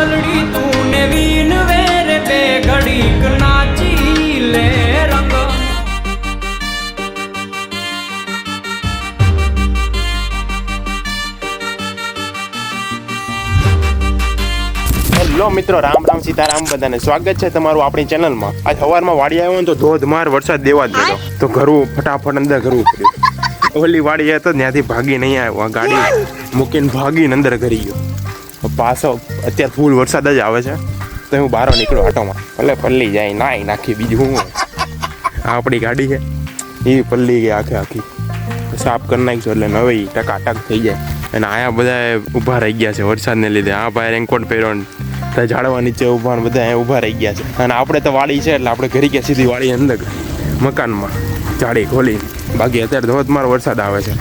પાગલડી તું ને વીન વેર બે ઘડીક નાચી લે રંગ. હેલો મિત્રો, રામ રામ સીતારામ બધાને સ્વાગત છે તમારું આપણી ચેનલમાં. આજ સવારમાં વાડી આવ્યો ને તો ધોધમાર વરસાદ દેવા જ તો ઘરું ફટાફટ અંદર ઘરું પડ્યું ઓલી વાડી હતો ત્યાંથી ભાગી નહીં આવ્યો ગાડી મૂકીને ભાગીને અંદર ઘરી ગયો. પાછો અત્યારે ફૂલ વરસાદ જ આવે છે. તો હું બહાર નીકળ્યો આટોમાં ભલે પલ્લી જાય નાઈ નાખી, બીજું હું આ આપણી ગાડી છે. એ પલ્લી ગઈ આખે આખી. સાફ કરી નાખીશું એટલે નવી ટકાટક થઈ જાય. અને આયા બધા ઊભા રહી ગયા છે વરસાદને લીધે. આ ભાઈ રેનકોટ પહેર્યો ત્યાં ઝાડવા નીચે ઊભા બધા અહીંયા ઊભા રહી ગયા છે. અને આપણે તો વાડી છે, એટલે આપણે ઘરી ગયા સીધી વાડી અંદર મકાનમાં જાળી ખોલી બાકી અત્યારે ધોધમાર વરસાદ આવે છે.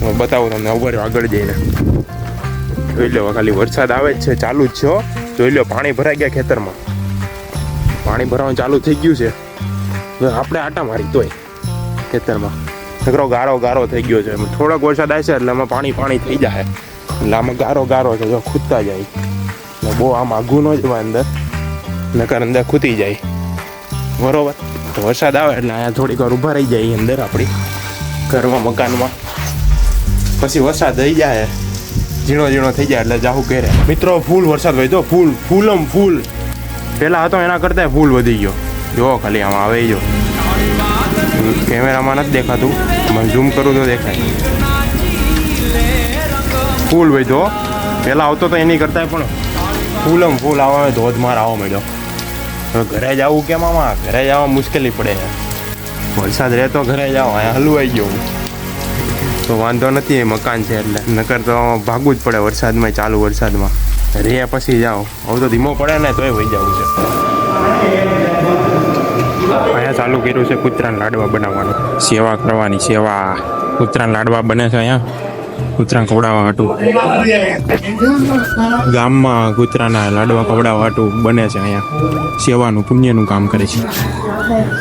હું બતાવું તમને ઉપર આગળ જઈને. જોઈ લો, ખાલી વરસાદ આવે જ છે, ચાલુ જ છે. જોઈ લો, પાણી ભરાઈ ગયા ખેતરમાં. પાણી ભરાવાનું ચાલુ થઈ ગયું છે. આપણે આટા મારી તોય ખેતરમાં. નકરો ગારો ગારો થઈ ગયો છે. થોડોક વરસાદ આવશે એટલે આમાં પાણી પાણી થઈ જાય. એટલે આમાં ગારો ગારો છે, જો ખૂદતા જાય. એટલે બહુ આમ આઘું ન જવાય અંદર. નકર અંદર ખૂતી જાય. બરોબર? વરસાદ આવે એટલે અહીંયા થોડીક વાર ઊભા રહી જાય અંદર આપણી ઘરમાં, મકાનમાં. પછી વરસાદ થઈ જાય. ઝીણો ઝીણો થઈ જાય એટલે જાહુ ઘેરે મિત્રો, ફૂલ વરસાદ હોય તો ફૂલ, ફૂલમ ફૂલ. પેલા હતો એના કરતા ફૂલ વધી ગયો. જો ખાલી આમાં આવે જો. કેમેરામાં નથી દેખાતું. મને ઝૂમ કરું તો દેખાય. ફૂલ વધ્યો પહેલાં આવતો તો એની કરતાં પણ ફૂલમ ફૂલ આવે ધોધમાર આવવા માંડ્યો હવે ઘરે જવું કેમ આમાં? ઘરે જવા મુશ્કેલી પડે. વરસાદ રહેતો ઘરે જાવ અહીંયા હલવાઈ ગયો. તો વાંધો નથી, એ મકાન છે એટલે. નકર તો ભાગવું જ પડે વરસાદમાં ચાલુ વરસાદમાં. રે પછી જાઓ. હવે તો ધીમો પડે ને તોય વહી જવું છે. અહીંયા ચાલુ કર્યું છે કૂતરાના લાડવા બનાવવાનું. સેવા કરવાની, સેવા. કૂતરાના લાડવા બને છે અહીંયા. કૂતરા ખવડાવવા હાટું. ગામમાં કૂતરાના લાડવા ખવડાવવા હાટું બને છે અહીંયા. સેવાનું, પુણ્યનું કામ કરે છે.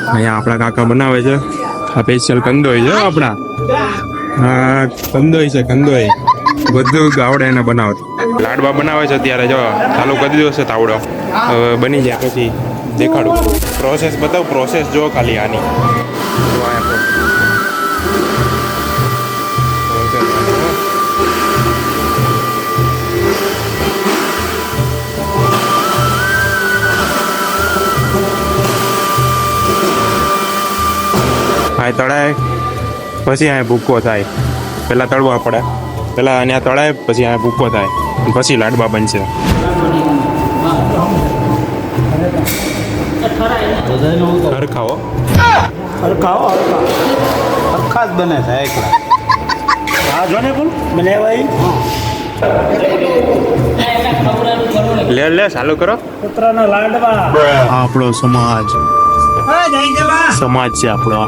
અહીંયા આપણા કાકા બનાવે છે. આ સ્પેશિયલ કંદોય છે આપણા. હા કંદોય છે કંદોય બધું ગાવડે એને બનાવતી. લાડવા બનાવે છે ત્યારે જો ચાલુ કરી દીધો છે તાવડો. હવે બની જાય પછી દેખાડું. પ્રોસેસ બતાવ પ્રોસેસ જો ખાલી આની. હો. તળાય. પછી અહીંયા ભૂકો થાય. પહેલાં તળવા પડે. પહેલાં અહીંયા તળાય પછી અહીંયા ભૂકો થાય. પછી લાડવા બનશે. હરખાઓ હરખાઓ હરખા જ બને છે એકલા હા જો ને પણ બનાવાય લે લે ચાલુ કરો. કૂતરાના લાડવા. આપણો સમાજ. સમાજ છે આપણો.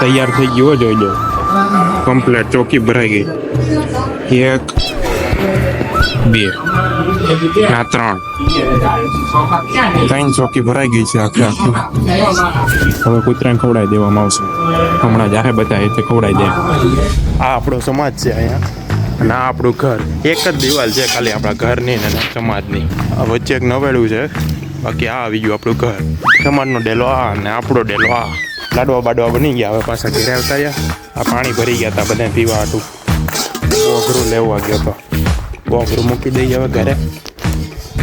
તૈયાર થઈ ગયો જોઈ લો. કમ્પ્લેટ ચોકી ભરાઈ ગઈ. એક, બે, આ ત્રણ. ત્રણ ચોકી ભરાઈ ગઈ છે આખે આખી. હવે કૂતરાને ખવડાવી દેવામાં આવશે. હમણાં જ્યારે બતાવે તે ખવડાવી દે. આ આપણો સમાજ છે અહીંયા. અને આ આપણું ઘર. એક જ દિવાલ છે ખાલી આપણા ઘરની ને સમાજની. વચ્ચે એક નવેડું છે. બાકી આ આવી ગયું આપણું ઘર. સમાજનો ડેલો આ અને આપણો ડેલો આ. લાડવા બાડવા બની ગયા હવે પાછા ઘરે આવતા રહ્યા. આ પાણી ભરી ગયા હતા બધા પીવા હતું બહુ અઘરું લેવા ગયો હતો બહુ અઘરું મૂકી દઈએ હવે ઘરે.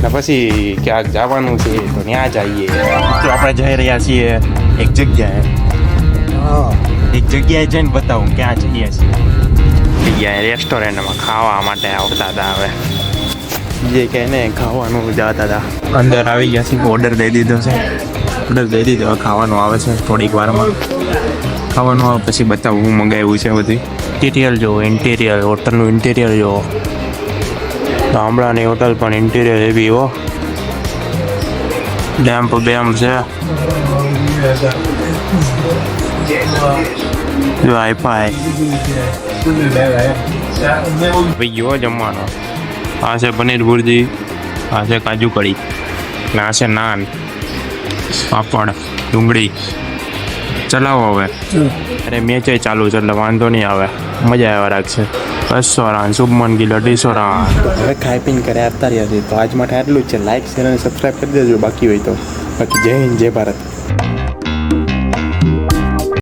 ને પછી ક્યાંક જવાનું છે તો ત્યાં જઈએ. તો આપણે જઈ રહ્યા છીએ એક જગ્યાએ. એક જગ્યાએ જઈને બતાવું ક્યાં જઈએ છીએ. જગ્યાએ રેસ્ટોરન્ટમાં ખાવા માટે આવતા હતા હવે. જે કે ને ખાવાનું જતા હતા. અંદર આવી ગયા છે ઓર્ડર દઈ દીધો છે. ઓર્ડર દઈ દીધો ખાવાનું આવે છે થોડીક વારમાં. ખાવાનું આવે પછી બતાવું હું મંગાવ્યું છે બધી. ઇન્ટિરિયર જુઓ ઇન્ટિરિયર હોટલનું ઇન્ટિરિયર જુઓ. ગામડાની હોટલ પણ ઇન્ટિરિયર એવી હો. ડેમ્પ બેમ્પ છે. વાઈફાઈ ભાઈ જમવાનો. આ છે પનીર ભુરજી, આ છે કાજુ કઢી ને આ છે નાન, પાપડ, ડુંગળી. ચલાવો હવે. અરે મેચે ચાલુ છે એટલે વાંધો નહીં આવે. મજા આવ્યા રાખશે બસો રાન, શુભમન ગિલ, અઢીસો રાન. હવે ખાઈ પીને કરે આવતા રહ્યા છે તો આજ માટે આટલું જ છે. લાઈક શેર અને સબસ્ક્રાઈબ કરી દેજો. બાકી હોય તો. બાકી જય હિન્દ, જય ભારત.